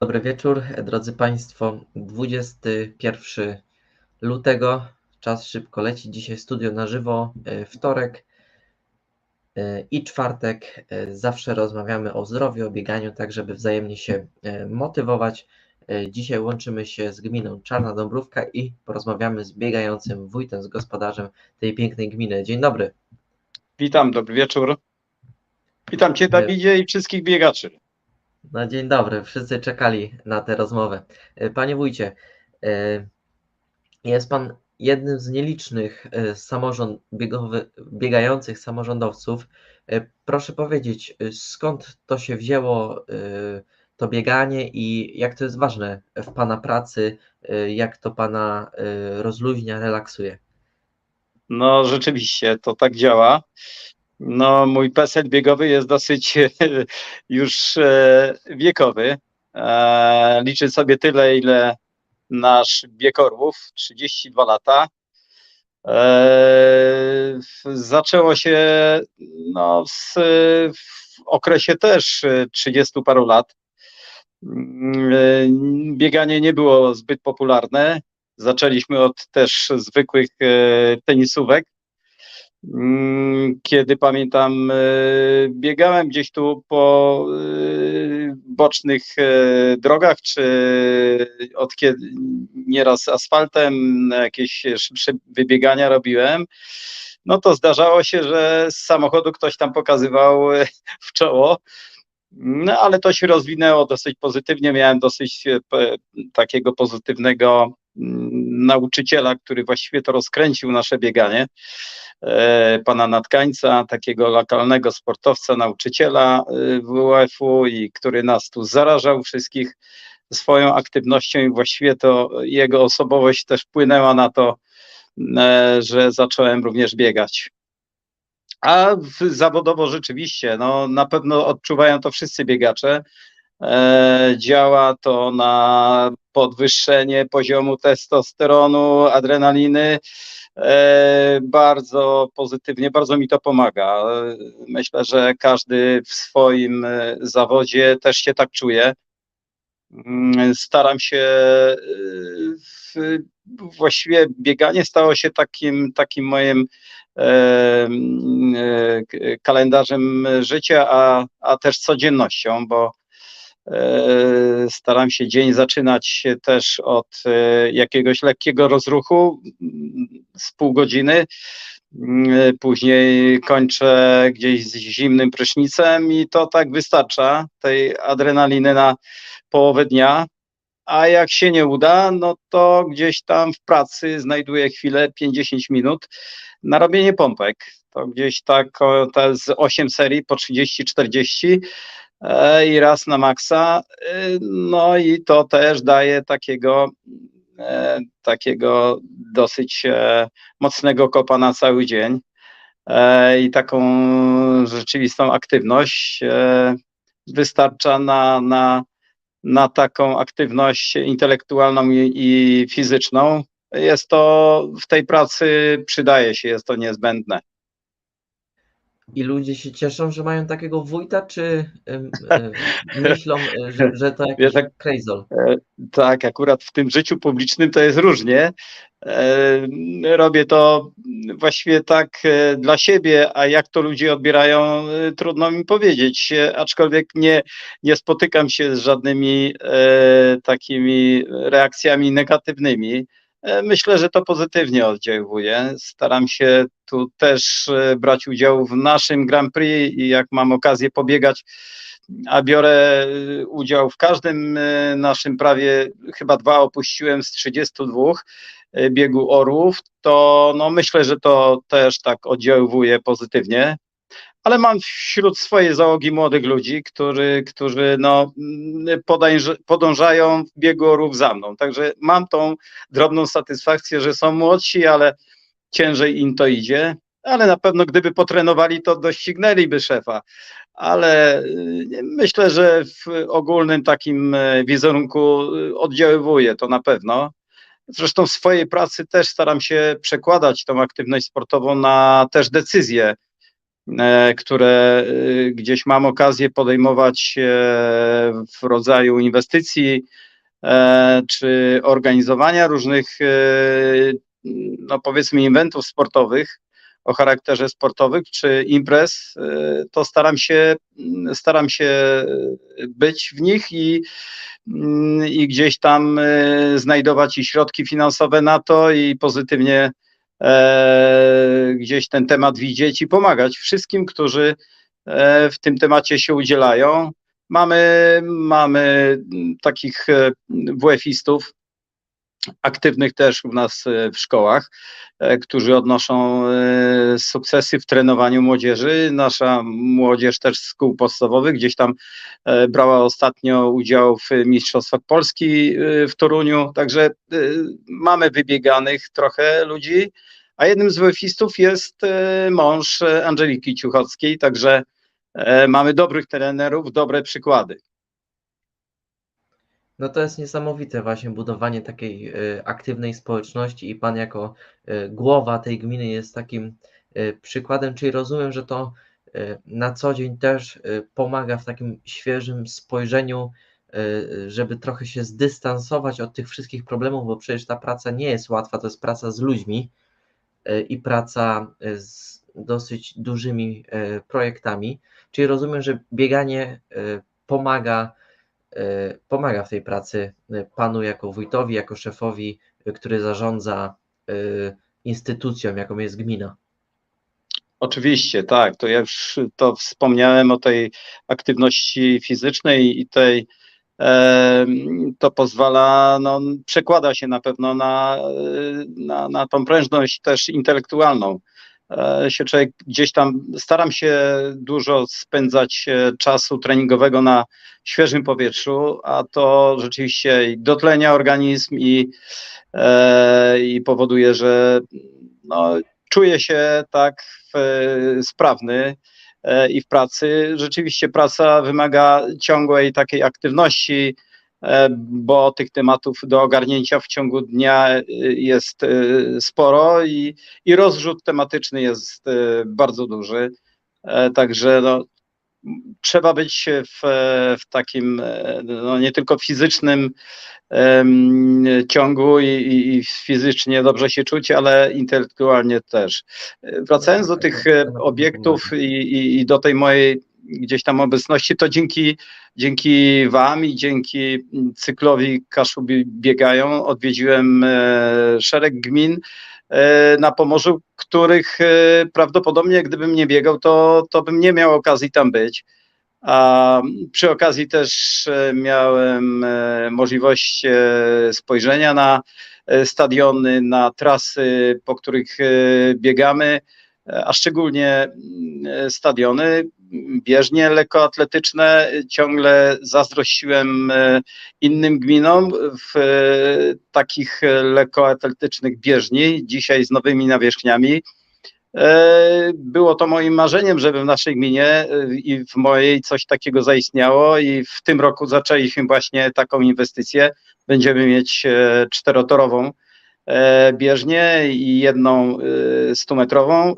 Dobry wieczór, drodzy Państwo. 21 lutego, czas szybko leci. Dzisiaj studio na żywo, e, wtorek e, i czwartek. E, Zawsze rozmawiamy o zdrowiu, o bieganiu, tak żeby wzajemnie się motywować. Dzisiaj łączymy się z gminą Czarna Dąbrówka i porozmawiamy z biegającym wójtem, z gospodarzem tej pięknej gminy. Dzień dobry. Witam, dobry wieczór. Witam Cię, Dawidzie, i wszystkich biegaczy. No dzień dobry, wszyscy czekali na tę rozmowę. E, Panie wójcie, e, jest pan jednym z nielicznych e, samorząd biegowy, biegających samorządowców. Proszę powiedzieć, skąd to się wzięło, to bieganie i jak to jest ważne w pana pracy, jak to pana rozluźnia, relaksuje? No, rzeczywiście, to tak działa. No, mój PESEL biegowy jest dosyć już e, wiekowy. E, liczę sobie tyle, ile nasz bieg orłów, 32 lata. E, zaczęło się no, w okresie też e, 30 paru lat. Mm, Bieganie nie było zbyt popularne. Zaczęliśmy od też zwykłych tenisówek. Mm, Kiedy pamiętam, e, biegałem gdzieś tu po e, bocznych e, drogach, czy od kiedy nieraz asfaltem, jakieś szybsze wybiegania robiłem. No to zdarzało się, że z samochodu ktoś tam pokazywał w czoło. No ale to się rozwinęło dosyć pozytywnie. Miałem dosyć takiego pozytywnego mm, nauczyciela, który właściwie to rozkręcił nasze bieganie. E, Pana Natkańca, takiego lokalnego sportowca, nauczyciela e, WF-u i który nas tu zarażał wszystkich swoją aktywnością i właściwie to jego osobowość też wpłynęła na to, e, że zacząłem również biegać. A zawodowo rzeczywiście, no na pewno odczuwają to wszyscy biegacze. E, działa to na podwyższenie poziomu testosteronu, adrenaliny. E, bardzo pozytywnie, bardzo mi to pomaga. Myślę, że każdy w swoim e, zawodzie też się tak czuje. Mm, Staram się, właściwie bieganie stało się takim, takim moim kalendarzem życia, a, a też codziennością, bo staram się dzień zaczynać też od e, jakiegoś lekkiego rozruchu mm, z pół godziny. Mm, Później kończę gdzieś z zimnym prysznicem i to tak wystarcza tej adrenaliny na połowę dnia. A jak się nie uda, no to gdzieś tam w pracy znajduję chwilę, 50 minut na robienie pompek. To gdzieś tak o, te z 8 serii po 30-40 e, i raz na maksa. E, no i to też daje takiego, e, takiego dosyć e, mocnego kopa na cały dzień e, i taką rzeczywistą aktywność e, wystarcza na, na, na taką aktywność intelektualną i, i fizyczną. Jest to w tej pracy przydaje się, jest to niezbędne. I ludzie się cieszą, że mają takiego wójta, czy myślą, e, że, że to jakiś Wiesz, jak- krejzol? Tak, akurat w tym życiu publicznym to jest różnie. E, Robię to właściwie tak e, dla siebie, a jak to ludzie odbierają, trudno mi powiedzieć. Aczkolwiek nie, nie spotykam się z żadnymi takimi reakcjami negatywnymi. E, Myślę, że to pozytywnie oddziałuje. Staram się tu też e, brać udział w naszym Grand Prix i jak mam okazję pobiegać a biorę y, udział w każdym naszym prawie, chyba dwa opuściłem z 32 y, biegu orłów, to no myślę, że to też tak oddziaływuje pozytywnie. Ale mam wśród swojej załogi młodych ludzi, który, którzy no, mm, podąż, podążają w biegu orłów za mną. Także mam tą drobną satysfakcję, że są młodsi, ale ciężej im to idzie. Ale na pewno gdyby potrenowali, to doścignęliby szefa ale y, myślę, że w ogólnym takim e, wizerunku y, oddziaływuje to na pewno. Zresztą w swojej pracy też staram się przekładać tą aktywność sportową na też decyzje. E, które e, gdzieś mam okazję podejmować e, w rodzaju inwestycji czy organizowania różnych, no powiedzmy, eventów sportowych o charakterze sportowych czy imprez, to staram się, staram się być w nich i, mm, i gdzieś tam znajdować i środki finansowe na to i pozytywnie gdzieś ten temat widzieć i pomagać wszystkim, którzy e, w tym temacie się udzielają. Mamy, mamy takich e, WF-istów aktywnych też u nas e, w szkołach, e, którzy odnoszą e, sukcesy w trenowaniu młodzieży. Nasza młodzież też z szkół podstawowych gdzieś tam brała ostatnio udział w Mistrzostwach Polski w Toruniu, także mamy wybieganych trochę ludzi, a jednym z WF-istów jest mąż Angeliki Ciuchockiej, także mamy dobrych trenerów, dobre przykłady. No to jest niesamowite właśnie budowanie takiej y, aktywnej społeczności i Pan jako y, głowa tej gminy jest takim y, przykładem, czyli rozumiem, że to na co dzień też pomaga w takim świeżym spojrzeniu, żeby trochę się zdystansować od tych wszystkich problemów, bo przecież ta praca nie jest łatwa, to jest praca z ludźmi i praca z dosyć dużymi projektami, czyli rozumiem, że bieganie pomaga pomaga w tej pracy y, panu jako wójtowi, jako szefowi, y, który zarządza instytucją, jaką jest gmina. Oczywiście, tak. To ja już to wspomniałem o tej aktywności fizycznej i tej to pozwala, no, przekłada się na pewno na, na, na tą prężność też intelektualną. E, Się człowiek gdzieś tam, staram się dużo spędzać e, czasu treningowego na świeżym powietrzu, a to rzeczywiście dotlenia organizm i, e, i powoduje, że no, czuję się tak sprawny i w pracy. Rzeczywiście praca wymaga ciągłej takiej aktywności, bo tych tematów do ogarnięcia w ciągu dnia e, jest e, sporo i, i rozrzut tematyczny jest e, bardzo duży. E, Także no, trzeba być w, w takim e, no, nie tylko fizycznym em, ciągu i, i, fizycznie dobrze się czuć, ale intelektualnie też. E, Wracając do tych e, obiektów i, i, i do tej mojej gdzieś tam obecności, to dzięki, dzięki Wam i dzięki cyklowi Kaszubi Biegają odwiedziłem e, szereg gmin e, na Pomorzu, których e, prawdopodobnie gdybym nie biegał, to, to bym nie miał okazji tam być. A przy okazji też miałem możliwość spojrzenia na stadiony, na trasy, po których biegamy, a szczególnie stadiony bieżnie lekkoatletyczne. Ciągle zazdrościłem e, innym gminom w e, takich lekkoatletycznych bieżni, dzisiaj z nowymi nawierzchniami. E, Było to moim marzeniem, żeby w naszej gminie i w mojej coś takiego zaistniało i w tym roku zaczęliśmy właśnie taką inwestycję. Będziemy mieć czterotorową bieżnię i jedną stumetrową.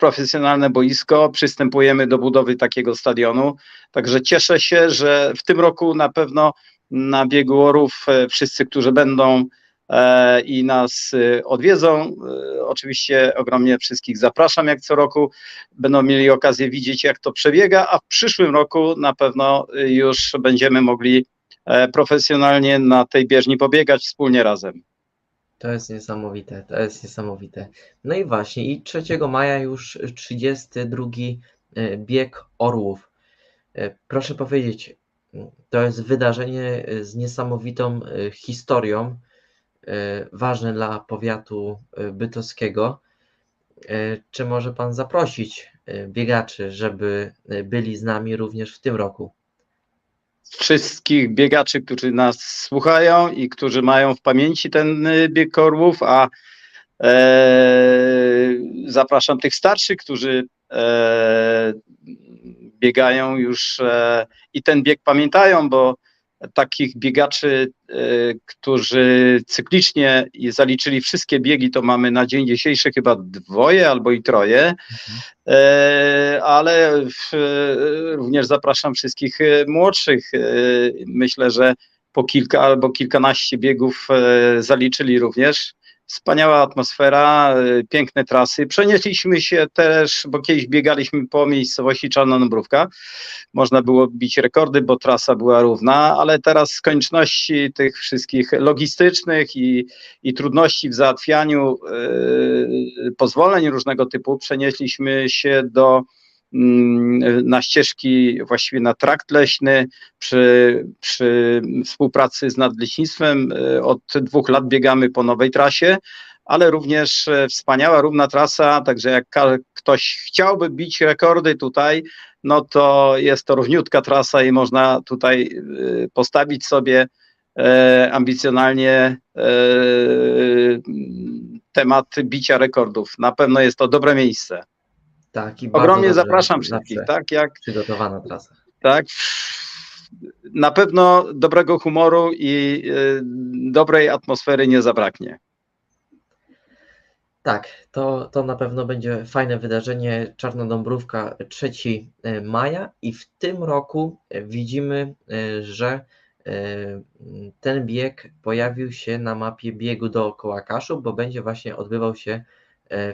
Profesjonalne boisko, przystępujemy do budowy takiego stadionu. Także cieszę się, że w tym roku na pewno na biegu orów e, wszyscy, którzy będą e, i nas e, odwiedzą. Oczywiście ogromnie wszystkich zapraszam, jak co roku. Będą mieli okazję widzieć, jak to przebiega, a w przyszłym roku na pewno już będziemy mogli profesjonalnie na tej bieżni pobiegać wspólnie razem. To jest niesamowite, to jest niesamowite. No i właśnie, i 3 maja już 32 y, bieg orłów. Y, Proszę powiedzieć, to jest wydarzenie z niesamowitą y, historią, ważne dla powiatu bytowskiego. Czy może Pan zaprosić biegaczy, żeby byli z nami również w tym roku? Wszystkich biegaczy, którzy nas słuchają i którzy mają w pamięci ten y, bieg orłów, a e, zapraszam tych starszych, którzy e, biegają już e, i ten bieg pamiętają, bo takich biegaczy, e, którzy cyklicznie zaliczyli wszystkie biegi, to mamy na dzień dzisiejszy chyba dwoje albo i troje, E, ale w, również zapraszam wszystkich e, młodszych. E, Myślę, że po kilka albo kilkanaście biegów e, zaliczyli również. Wspaniała atmosfera, e, piękne trasy. Przenieśliśmy się też, bo kiedyś biegaliśmy po miejscowości Czarna. Można było bić rekordy, bo trasa była równa, ale teraz z konieczności tych wszystkich logistycznych i, i trudności w załatwianiu e, pozwoleń różnego typu przenieśliśmy się do na ścieżki, właściwie na trakt leśny przy, przy współpracy z Nadleśnictwem. e, Od dwóch lat biegamy po nowej trasie, ale również e, wspaniała, równa trasa, także jak ktoś chciałby bić rekordy tutaj, no to jest to równiutka trasa i można tutaj e, postawić sobie ambicjonalnie temat bicia rekordów. Na pewno jest to dobre miejsce. Tak, Ogromnie zapraszam wszystkich, tak jak Przygotowana trasa. tak. Na pewno dobrego humoru i y, dobrej atmosfery nie zabraknie. Tak, to, to na pewno będzie fajne wydarzenie. Czarna Dąbrówka 3 maja i w tym roku widzimy, e, że ten bieg pojawił się na mapie biegu dookoła Kaszub, bo będzie właśnie odbywał się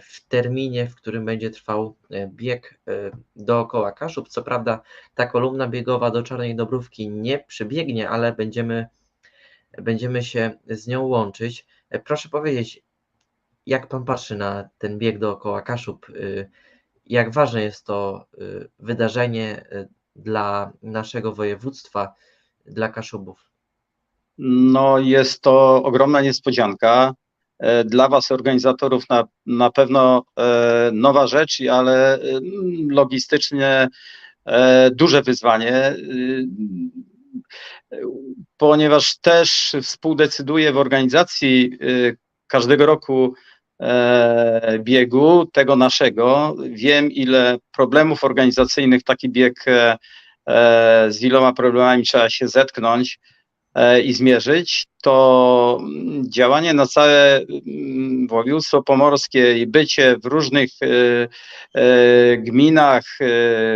w terminie, w którym będzie trwał e, bieg e, dookoła Kaszub. Co prawda ta kolumna biegowa do Czarnej Dąbrówki nie przebiegnie, ale będziemy, będziemy się z nią łączyć. E, Proszę powiedzieć, jak pan patrzy na ten bieg dookoła Kaszub? Jak ważne jest to wydarzenie dla naszego województwa, dla Kaszubów? No, jest to ogromna niespodzianka. E, Dla Was, organizatorów, na, na pewno e, nowa rzecz, ale e, logistycznie e, duże wyzwanie, ponieważ też współdecyduję w organizacji każdego roku biegu, tego naszego. Wiem, ile problemów organizacyjnych taki bieg z iloma problemami trzeba się zetknąć i zmierzyć, to mm, działanie na całe mm, województwo pomorskie i bycie w różnych e, e, gminach, e,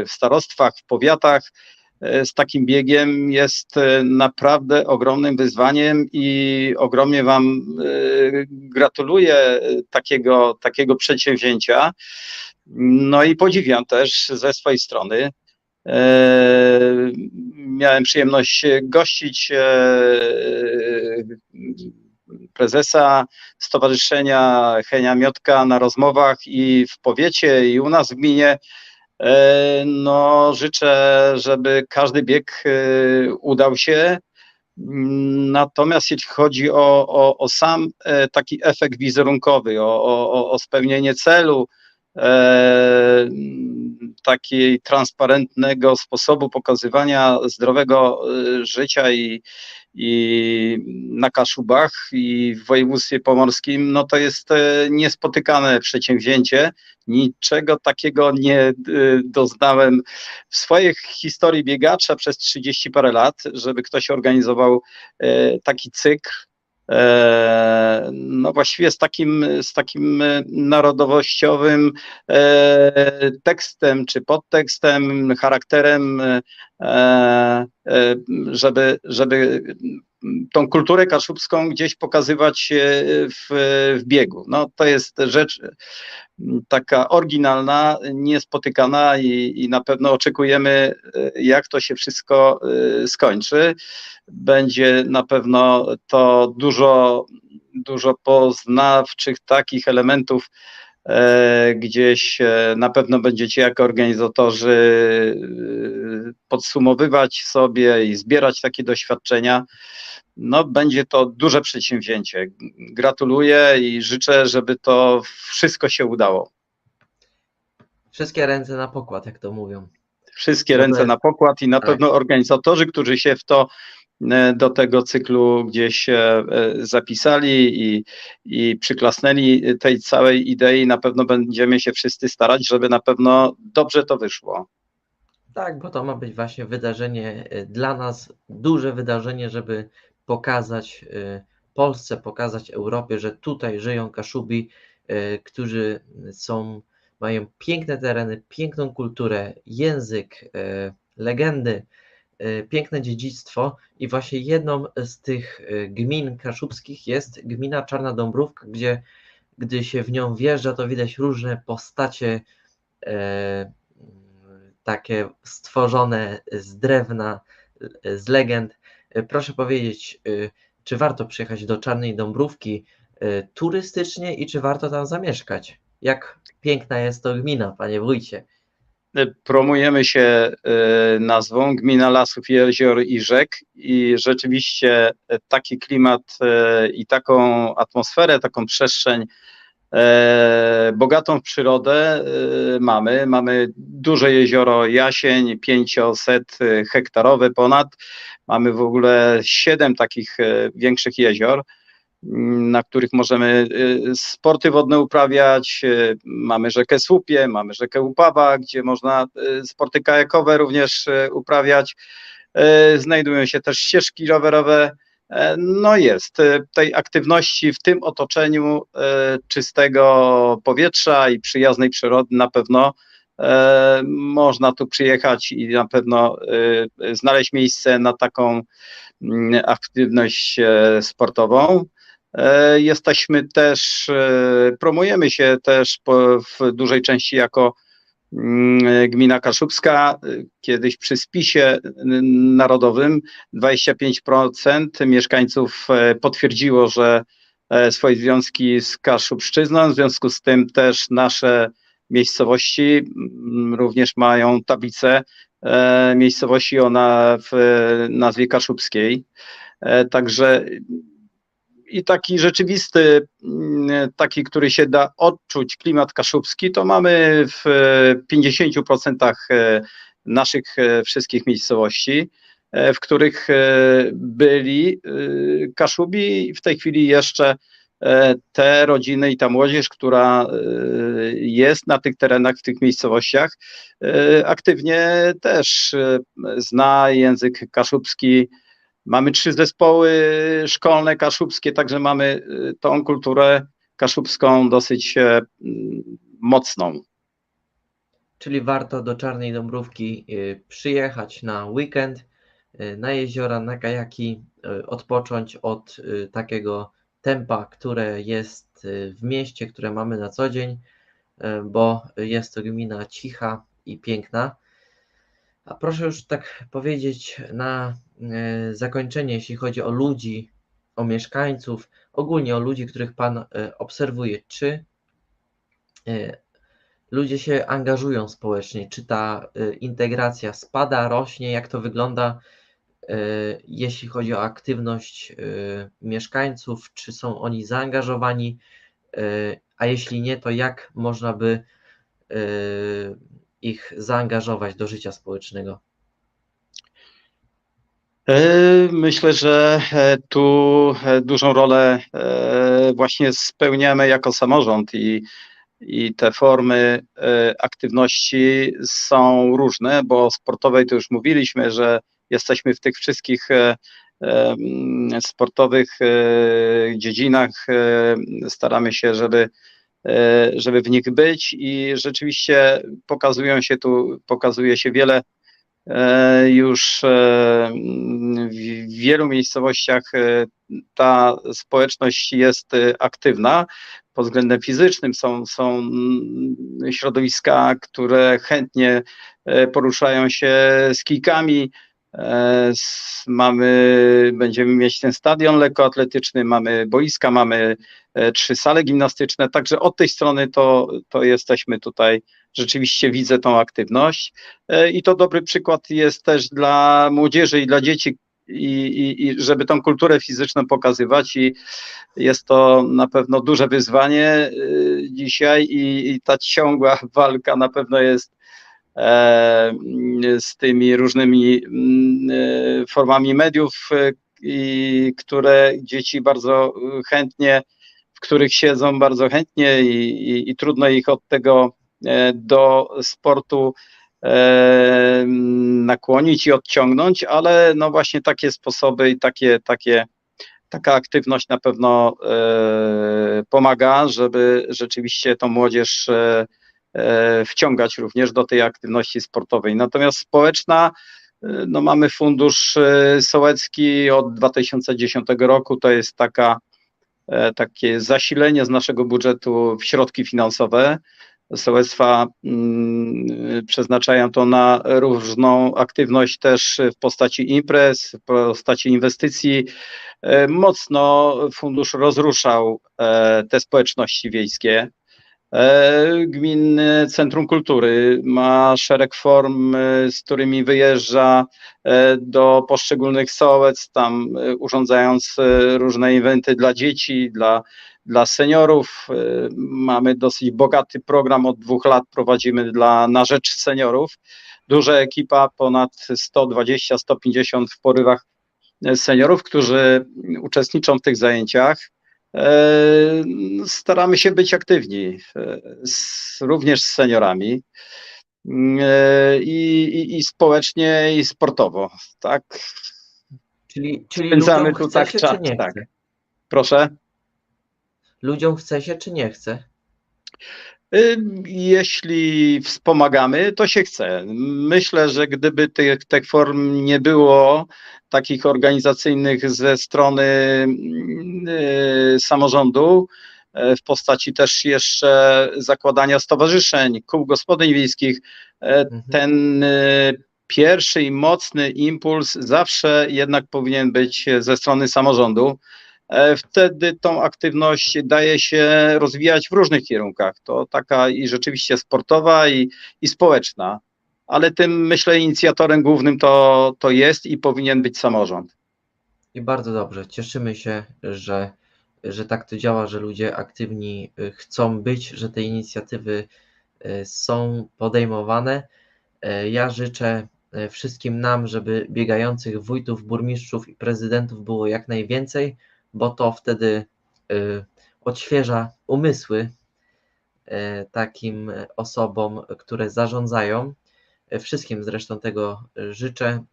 w starostwach, w powiatach e, z takim biegiem jest e, naprawdę ogromnym wyzwaniem i ogromnie Wam e, gratuluję e, takiego, takiego przedsięwzięcia. No i podziwiam też ze swojej strony. E, Miałem przyjemność gościć e, prezesa Stowarzyszenia Henia Miotka na rozmowach i w powiecie, i u nas w gminie. E, No, życzę, żeby każdy bieg udał się. Natomiast jeśli chodzi o, o, o sam taki efekt wizerunkowy, o, o, o spełnienie celu, takiej transparentnego sposobu pokazywania zdrowego e, życia i, i na Kaszubach i w województwie pomorskim, no to jest e, niespotykane przedsięwzięcie. Niczego takiego nie e, doznałem w swojej historii biegacza przez 30 parę lat, żeby ktoś organizował e, taki cykl. E, No właściwie z takim, z takim e, narodowościowym e, tekstem czy podtekstem, charakterem, żeby, żeby tą kulturę kaszubską gdzieś pokazywać e, w, w biegu. No to jest rzecz taka oryginalna, niespotykana i, i na pewno oczekujemy, e, jak to się wszystko e, skończy. Będzie na pewno to dużo, dużo poznawczych takich elementów, gdzieś e, na pewno będziecie jako organizatorzy e, podsumowywać sobie i zbierać takie doświadczenia. No, będzie to duże przedsięwzięcie. Gratuluję i życzę, żeby to wszystko się udało. Wszystkie ręce na pokład, jak to mówią. Wszystkie ręce na pokład i na Tak. pewno organizatorzy, którzy się w to e, do tego cyklu gdzieś e, e, zapisali i, i przyklasnęli tej całej idei, na pewno będziemy się wszyscy starać, żeby na pewno dobrze to wyszło. Tak, bo to ma być właśnie wydarzenie y, dla nas, duże wydarzenie, żeby pokazać Polsce, pokazać Europie, że tutaj żyją Kaszubi, którzy są, mają piękne tereny, piękną kulturę, język, legendy, piękne dziedzictwo i właśnie jedną z tych y, gmin kaszubskich jest gmina Czarna Dąbrówka, gdzie gdy się w nią wjeżdża, to widać różne postacie e, takie stworzone z drewna, z legend. Proszę powiedzieć, czy warto przyjechać do Czarnej Dąbrówki turystycznie i czy warto tam zamieszkać? Jak piękna jest to gmina, panie wójcie? Promujemy się e, nazwą Gmina Lasów, Jezior i Rzek i rzeczywiście e, taki klimat i taką atmosferę, taką przestrzeń bogatą w przyrodę mamy. Mamy duże jezioro Jasień, 500 hektarowe ponad. Mamy w ogóle siedem takich większych jezior na których możemy e, sporty wodne uprawiać. e, Mamy rzekę Słupie, mamy rzekę Upawa, gdzie można e, sporty kajakowe również uprawiać. Znajdują się też ścieżki rowerowe. No jest tej aktywności w tym otoczeniu czystego powietrza i przyjaznej przyrody na pewno można tu przyjechać i na pewno znaleźć miejsce na taką mm, aktywność sportową. E, Jesteśmy też, e, promujemy się też w dużej części jako mm, gmina kaszubska. E, Kiedyś przy spisie narodowym 25% mieszkańców potwierdziło, że swoje związki z Kaszubszczyzną, w związku z tym też nasze miejscowości mm, również mają tablicę miejscowości o nazwie kaszubskiej. Także i taki rzeczywisty, mm, taki, który się da odczuć, klimat kaszubski, to mamy w e, 50% e, naszych e, wszystkich miejscowości, e, w których e, byli e, Kaszubi. W tej chwili jeszcze e, te rodziny i ta młodzież, która e, jest na tych terenach, w tych miejscowościach, e, aktywnie też e, zna język kaszubski, Mamy trzy zespoły szkolne kaszubskie, także mamy y, tą kulturę kaszubską dosyć e, mocną. Czyli warto do Czarnej Dąbrówki y, przyjechać na weekend, y, na jeziora, na kajaki, odpocząć od takiego tempa, które jest w mieście, które mamy na co dzień, bo jest to gmina cicha i piękna. A proszę już tak powiedzieć na zakończenie, jeśli chodzi o ludzi, o mieszkańców, ogólnie o ludzi, których Pan y, obserwuje, czy y, ludzie się angażują społecznie, czy ta integracja spada, rośnie, jak to wygląda, jeśli chodzi o aktywność mieszkańców, czy są oni zaangażowani, a jeśli nie, to jak można by ich zaangażować do życia społecznego? E, Myślę, że e, tu e, dużą rolę właśnie spełniamy jako samorząd i, i te formy aktywności są różne, bo sportowej to już mówiliśmy, że jesteśmy w tych wszystkich sportowych dziedzinach, staramy się, żeby żeby w nich być i rzeczywiście pokazują się tu, pokazuje się wiele już e, w wielu miejscowościach e, ta społeczność jest e, aktywna pod względem fizycznym. Są, są mm, środowiska, które chętnie e, poruszają się z kijkami. E, Mamy, będziemy mieć ten stadion lekkoatletyczny, mamy boiska, mamy e, trzy sale gimnastyczne, także od tej strony to, to jesteśmy tutaj. Rzeczywiście widzę tą aktywność. E, i to dobry przykład jest też dla młodzieży i dla dzieci, i, i, i żeby tą kulturę fizyczną pokazywać i jest to na pewno duże wyzwanie y, dzisiaj i, i ta ciągła walka na pewno jest e, z tymi różnymi mm, e, formami mediów, e, które dzieci bardzo chętnie, w których siedzą bardzo chętnie i, trudno ich od tego e, do sportu e, nakłonić i odciągnąć, ale no właśnie takie sposoby i takie, takie, taka aktywność na pewno e, pomaga, żeby rzeczywiście tą młodzież e, e, wciągać również do tej aktywności sportowej. Natomiast społeczna, e, no mamy fundusz e, sołecki od 2010 roku, to jest taka e, takie zasilenie z naszego budżetu w środki finansowe. Sołectwa mm, przeznaczają to na różną aktywność też w postaci imprez, w postaci inwestycji. E, Mocno fundusz rozruszał e, te społeczności wiejskie. E, Gminne Centrum Kultury ma szereg form, z którymi wyjeżdża do poszczególnych sołec, tam urządzając różne eventy dla dzieci, dla, dla seniorów. E, Mamy dosyć bogaty program, od dwóch lat prowadzimy dla, na rzecz seniorów. Duża ekipa, ponad 120-150 w porywach e, seniorów, którzy uczestniczą w tych zajęciach. E, Staramy się być aktywni, również z seniorami i, i, i społecznie, i sportowo. Tak, Czyli, czyli Spędzamy tu tak czas, tak. proszę. Ludziom chce się, czy nie chce? Jeśli wspomagamy, to się chce. Myślę, że gdyby tych, tych form nie było, takich organizacyjnych ze strony y, samorządu, y, w postaci też jeszcze zakładania stowarzyszeń, kół gospodyń wiejskich, y, Mhm. ten y, pierwszy i mocny impuls zawsze jednak powinien być ze strony samorządu. E, Wtedy tą aktywność daje się rozwijać w różnych kierunkach. To taka i rzeczywiście sportowa, i, i społeczna. Ale tym, myślę, inicjatorem głównym to, to jest i powinien być samorząd. I bardzo dobrze. Cieszymy się, że, że tak to działa, że ludzie aktywni y, chcą być, że te inicjatywy y, są podejmowane. E, Ja życzę e, wszystkim nam, żeby biegających wójtów, burmistrzów i prezydentów było jak najwięcej, bo to wtedy y, odświeża umysły e, takim osobom, które zarządzają. E, Wszystkim zresztą tego y, życzę,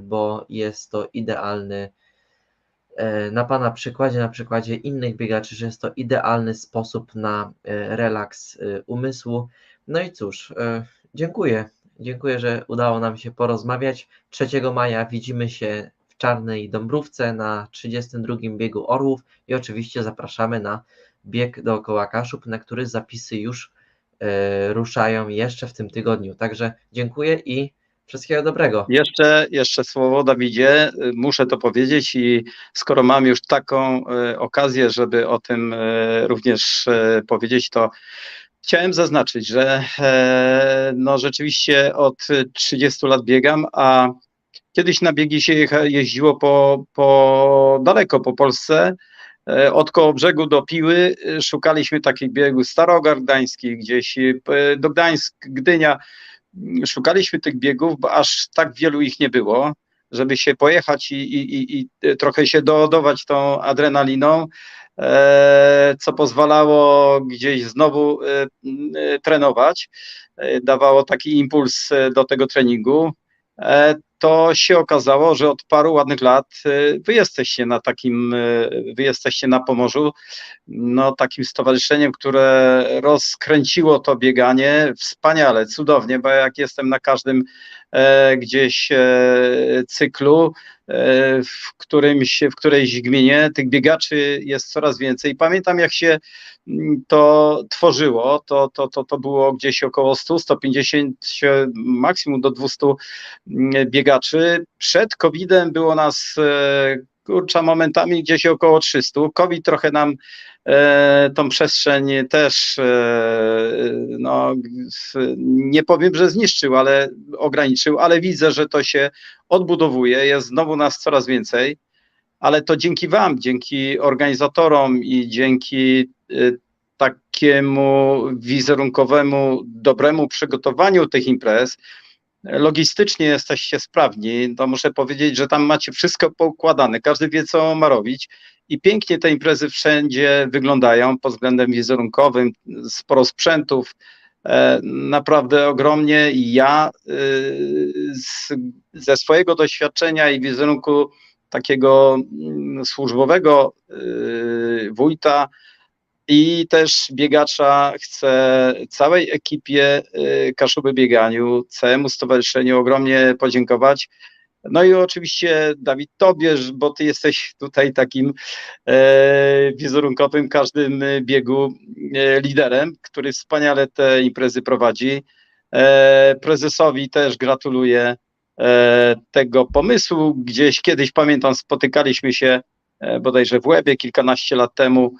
bo jest to idealny na Pana przykładzie, na przykładzie innych biegaczy, że jest to idealny sposób na relaks umysłu. No i cóż, dziękuję. Dziękuję, że udało nam się porozmawiać. 3 maja widzimy się Czarnej Dąbrówce na 32 biegu Orłów i oczywiście zapraszamy na bieg dookoła Kaszub, na który zapisy już e, ruszają jeszcze w tym tygodniu. Także dziękuję i wszystkiego dobrego. Jeszcze, jeszcze słowo, Dawidzie, muszę to powiedzieć i skoro mam już taką y, okazję, żeby o tym y, również powiedzieć, to chciałem zaznaczyć, że e, no rzeczywiście od 30 lat biegam, a kiedyś na biegi się jeździło po, po daleko po Polsce, e, od koło brzegu do Piły, y, szukaliśmy takich biegów Starogard Gdański, gdzieś p- do Gdańsk, Gdynia, szukaliśmy tych biegów, bo aż tak wielu ich nie było, żeby się pojechać i, i, i, trochę się doładować tą adrenaliną, e, co pozwalało gdzieś znowu e, e, trenować, e, dawało taki impuls e, do tego treningu. To się okazało, że od paru ładnych lat e, wy jesteście na takim, e, wy jesteście na Pomorzu, no takim stowarzyszeniem, które rozkręciło to bieganie. Wspaniale, cudownie, bo jak jestem na każdym e, gdzieś e, cyklu, e, w którymś, w którejś gminie tych biegaczy jest coraz więcej. Pamiętam jak się mm, to tworzyło, to, to, to, to było gdzieś około 100, 150, maksimum do 200 mm, biegaczy. Przed COVID-em było nas e, kurcza momentami gdzieś około 300. COVID trochę nam e, tą przestrzeń też, e, no, nie powiem, że zniszczył, ale ograniczył, ale widzę, że to się odbudowuje, jest znowu nas coraz więcej, ale to dzięki Wam, dzięki organizatorom i dzięki e, takiemu wizerunkowemu, dobremu przygotowaniu tych imprez, logistycznie jesteście sprawni, to muszę powiedzieć, że tam macie wszystko poukładane, każdy wie, co ma robić i pięknie te imprezy wszędzie wyglądają pod względem wizerunkowym, sporo sprzętów, e, naprawdę ogromnie. Ja y, z, ze swojego doświadczenia i wizerunku takiego mm, służbowego y, wójta i też biegacza chcę całej ekipie y, Kaszuby Bieganiu, całemu stowarzyszeniu ogromnie podziękować. No i oczywiście Dawid Tobie, bo Ty jesteś tutaj takim e, wizerunkowym każdym biegu e, liderem, który wspaniale te imprezy prowadzi. E, prezesowi też gratuluję e, tego pomysłu. Gdzieś kiedyś pamiętam, spotykaliśmy się e, bodajże w Łebie kilkanaście lat temu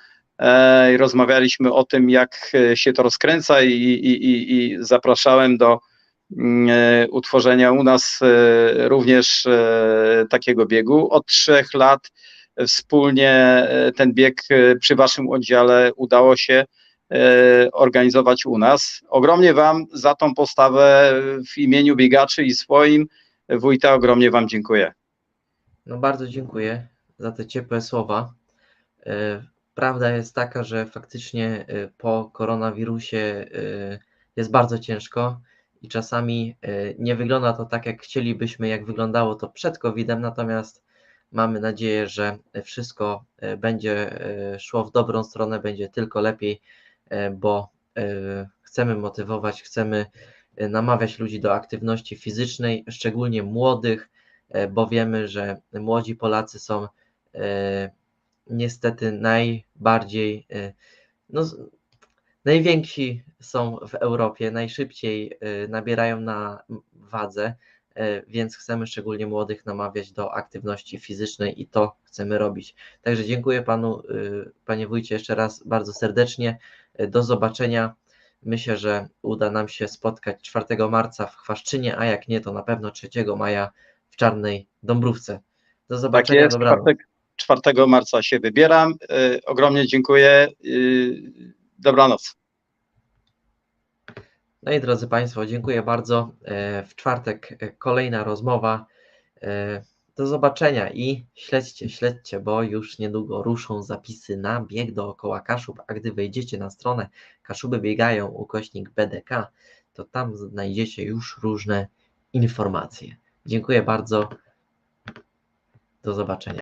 i rozmawialiśmy o tym, jak e, się to rozkręca i, i, i, zapraszałem do mm, e, utworzenia u nas e, również e, takiego biegu. Od trzech lat wspólnie e, ten bieg e, przy Waszym oddziale udało się e, organizować u nas. Ogromnie Wam za tą postawę w imieniu biegaczy i swoim wójta ogromnie Wam dziękuję. No bardzo dziękuję za te ciepłe słowa. Prawda jest taka, że faktycznie e, po koronawirusie e, jest bardzo ciężko i czasami e, nie wygląda to tak, jak chcielibyśmy, jak wyglądało to przed COVID-em, natomiast mamy nadzieję, że wszystko będzie szło w dobrą stronę, będzie tylko lepiej, bo chcemy motywować, chcemy namawiać ludzi do aktywności fizycznej, szczególnie młodych, bo wiemy, że młodzi Polacy są niestety najbardziej, e, no, najwięksi są w Europie, najszybciej e, nabierają na wadze, e, więc chcemy szczególnie młodych namawiać do aktywności fizycznej i to chcemy robić. Także dziękuję panu, panie wójcie, jeszcze raz bardzo serdecznie. Do zobaczenia. Myślę, że uda nam się spotkać 4 marca w Chwaszczynie, a jak nie, to na pewno 3 maja w Czarnej Dąbrówce. Do Tak zobaczenia, jest, dobranoc. Czwartek, 4 marca się wybieram. E, Ogromnie dziękuję. E, Dobranoc. No i drodzy Państwo, dziękuję bardzo. E, W czwartek e, kolejna rozmowa. E, Do zobaczenia i śledźcie, śledźcie, bo już niedługo ruszą zapisy na bieg dookoła Kaszub, a gdy wejdziecie na stronę Kaszuby biegają ukośnik BDK, to tam znajdziecie już różne informacje. Dziękuję bardzo. Do zobaczenia.